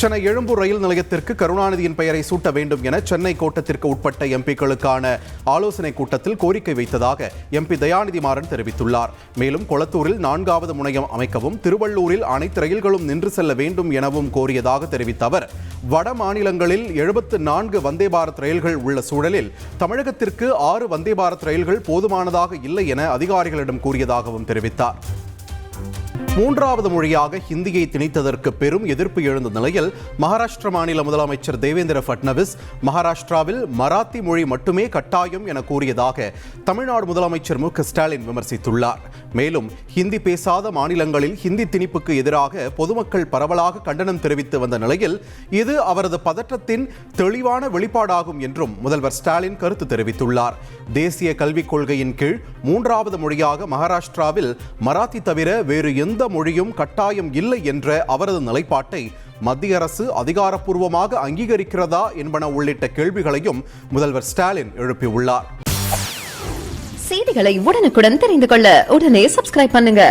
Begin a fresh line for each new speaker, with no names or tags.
சென்னை எழும்பூர் ரயில் நிலையத்திற்கு கருணாநிதியின் பெயரை சூட்ட வேண்டும் என சென்னை கோட்டத்திற்கு உட்பட்ட எம்பிக்களுக்கான ஆலோசனை கூட்டத்தில் கோரிக்கை வைத்ததாக எம்பி தயாநிதி மாறன் தெரிவித்துள்ளார். மேலும் கொளத்தூரில் நான்காவது முனையம் அமைக்கவும் திருவள்ளூரில் அனைத்து ரயில்களும் நின்று செல்ல வேண்டும் எனவும் கோரியதாக தெரிவித்த அவர் வட மாநிலங்களில் எழுபத்து நான்கு வந்தே பாரத் ரயில்கள் உள்ள சூழலில் தமிழகத்திற்கு ஆறு வந்தே பாரத் ரயில்கள் போதுமானதாக இல்லை என அதிகாரிகளிடம் கூறியதாகவும் தெரிவித்தார். மூன்றாவது மொழியாக ஹிந்தியை திணித்ததற்கு பெரும் எதிர்ப்பு எழுந்த நிலையில் மகாராஷ்டிர மாநில முதலமைச்சர் தேவேந்திர ஃபட்னவிஸ் மகாராஷ்டிராவில் மராத்தி மொழி மட்டுமே கட்டாயம் என கூறியதாக தமிழ்நாடு முதலமைச்சர் மு க ஸ்டாலின் விமர்சித்துள்ளார். மேலும் ஹிந்தி பேசாத மாநிலங்களில் ஹிந்தி திணிப்புக்கு எதிராக பொதுமக்கள் பரவலாக கண்டனம் தெரிவித்து வந்த நிலையில் இது அவரது பதற்றத்தின் தெளிவான வெளிப்பாடாகும் என்றும் முதல்வர் ஸ்டாலின் கருத்து தெரிவித்துள்ளார். தேசிய கல்விக் கொள்கையின் கீழ் மூன்றாவது மொழியாக மகாராஷ்டிராவில் மராத்தி தவிர வேறு எந்த எந்த மொழியும் கட்டாயம் இல்லை என்ற அவரது நிலைப்பாட்டை மத்திய அரசு அதிகாரப்பூர்வமாக அங்கீகரிக்கிறதா என்பன உள்ளிட்ட கேள்விகளையும் முதல்வர் ஸ்டாலின் எழுப்பியுள்ளார்.
செய்திகளை உடனுக்குடன் தெரிந்து கொள்ள உடனே சப்ஸ்கிரைப் பண்ணுங்க.